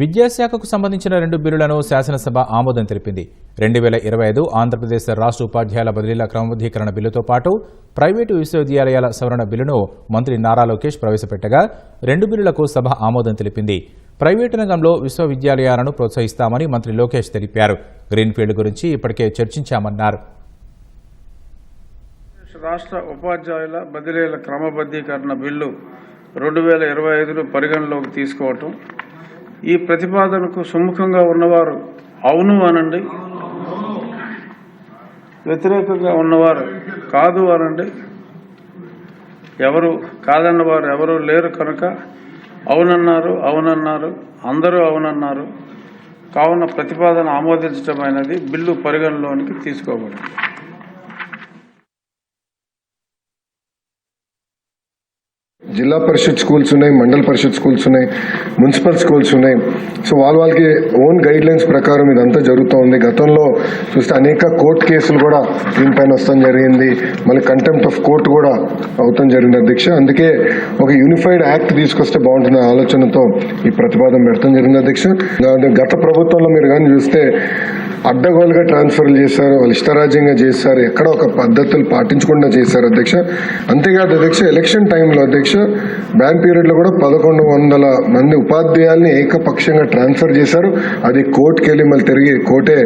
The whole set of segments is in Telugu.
విద్యాశాఖకు సంబంధించిన రెండు బిల్లులను శాసనసభ ఆమోదం తెలిపింది. రెండు వేల ఇరవై ఐదు ఆంధ్రప్రదేశ్ రాష్ట్ర ఉపాధ్యాయుల బదిలీల క్రమబద్ధీకరణ బిల్లుతో పాటు ప్రైవేటు విశ్వవిద్యాలయాల సవరణ బిల్లును మంత్రి నారా లోకేష్ ప్రవేశపెట్టగా రెండు బిల్లులకు సభ ఆమోదం తెలిపింది. ప్రైవేటు రంగంలో విశ్వవిద్యాలయాలను ప్రోత్సహిస్తామని మంత్రి లోకేష్ తెలిపారు. గ్రీన్ఫీల్డ్ గురించి ఇప్పటికే చర్చించామన్నారు. రాష్ట్ర ఉపాధ్యాయుల బదిలీల క్రమబద్ధీకరణ బిల్లు రెండు వేల ఇరవై ఐదులో పరిగణలోకి తీసుకోవటం ఈ ప్రతిపాదనకు సుముఖంగా ఉన్నవారు అవును అనండి. వ్యతిరేకంగా ఉన్నవారు కాదు అనండి. ఎవరు కాదన్నవారు ఎవరు లేరు కనుక అవునన్నారు అవునన్నారు అందరూ అవునన్నారు. కావున ప్రతిపాదన ఆమోదించడమైనది బిల్లు పరిగణలోనికి తీసుకోబడింది. జిల్లా పరిషత్ స్కూల్స్ ఉన్నాయి మండల పరిషత్ స్కూల్స్ ఉన్నాయి మున్సిపల్ స్కూల్స్ ఉన్నాయి. సో వాళ్ళ వాళ్ళకి ఓన్ గైడ్ లైన్స్ ప్రకారం ఇదంతా జరుగుతూ ఉంది. గతంలో చూస్తే అనేక కోర్టు కేసులు కూడా దీనిపైన వస్తాం జరిగింది. మళ్ళీ కంటెంప్ట్ ఆఫ్ కోర్టు కూడా అవుతాం జరిగింది అధ్యక్ష. అందుకే ఒక యూనిఫైడ్ యాక్ట్ తీసుకొస్తే బాగుంటుంది ఆలోచనతో ఈ ప్రతిపాదన పెడతాం జరిగింది అధ్యక్ష. గత ప్రభుత్వంలో మీరు కానీ చూస్తే అడ్డగోలుగా ట్రాన్స్ఫర్లు చేశారు వాళ్ళు ఇష్టరాజ్యంగా చేశారు ఎక్కడ ఒక పద్ధతులు పాటించకుండా చేశారు అధ్యక్ష. అంతేకాదు అధ్యక్ష ఎలక్షన్ టైంలో అధ్యక్ష బ్యాన్ పీరియడ్లో కూడా పదకొండు వందల మంది ఉపాధ్యాయుల్ని ఏకపక్షంగా ట్రాన్స్ఫర్ చేశారు. అది కోర్టుకి వెళ్ళి మళ్ళీ తిరిగి కోర్టే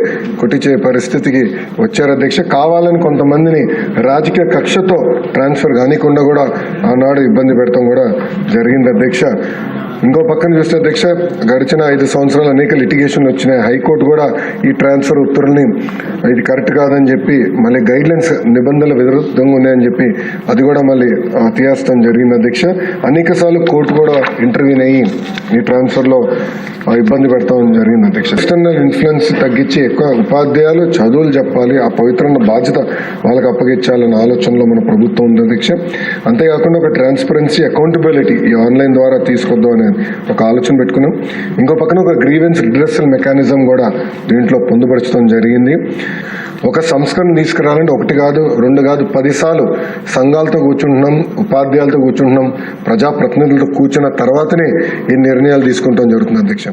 కొట్టించే పరిస్థితికి వచ్చారు అధ్యక్ష. కావాలని కొంతమందిని రాజకీయ కక్షతో ట్రాన్స్ఫర్ కానికుండా కూడా ఆనాడు ఇబ్బంది పెడతాం కూడా జరిగింది అధ్యక్ష. ఇంకో పక్కన చూస్తే అధ్యక్ష గడిచిన ఐదు సంవత్సరాలు అనేక లిటిగేషన్లు వచ్చినాయి. హైకోర్టు కూడా ఈ ట్రాన్స్ఫర్ ఉత్తర్వుల్ని ఇది కరెక్ట్ కాదని చెప్పి మళ్ళీ గైడ్ లైన్స్ నిబంధనలు విరుద్ధంగా ఉన్నాయని చెప్పి అది కూడా మళ్ళీ తీయాస్తం జరిగింది అధ్యక్ష. అనేక సార్లు కోర్టు కూడా ఇంటర్వ్యూన్ అయ్యి ఈ ట్రాన్స్ఫర్లో ఇబ్బంది పెడతామని జరిగింది అధ్యక్ష. ఎక్స్టర్నల్ ఇన్ఫ్లుయెన్స్ తగ్గించి ఎక్కువ ఉపాధ్యాయులు చదువులు చెప్పాలి ఆ పవిత్రమైన బాధ్యత వాళ్ళకి అప్పగించాలన్న ఆలోచనలో మన ప్రభుత్వం ఉంది అధ్యక్ష. అంతేకాకుండా ఒక ట్రాన్స్పరెన్సీ అకౌంటబిలిటీ ఈ ఆన్లైన్ ద్వారా తీసుకొద్దాం ఒక ఆలోచన పెట్టుకున్నాం. ఇంకో పక్కన ఒక గ్రీవెన్స్ రిడ్రెసల్ మెకానిజం కూడా దీంట్లో పొందుపరచడం జరిగింది. ఒక సంస్కరణ తీసుకురావాలంటే ఒకటి కాదు రెండు కాదు పదిసార్లు సంఘాలతో కూర్చుంటున్నాం ఉపాధ్యాయులతో కూర్చుంటున్నాం ప్రజాప్రతినిధులతో కూర్చున్న తర్వాతనే ఈ నిర్ణయాలు తీసుకుంటాం జరుగుతుంది అధ్యక్ష.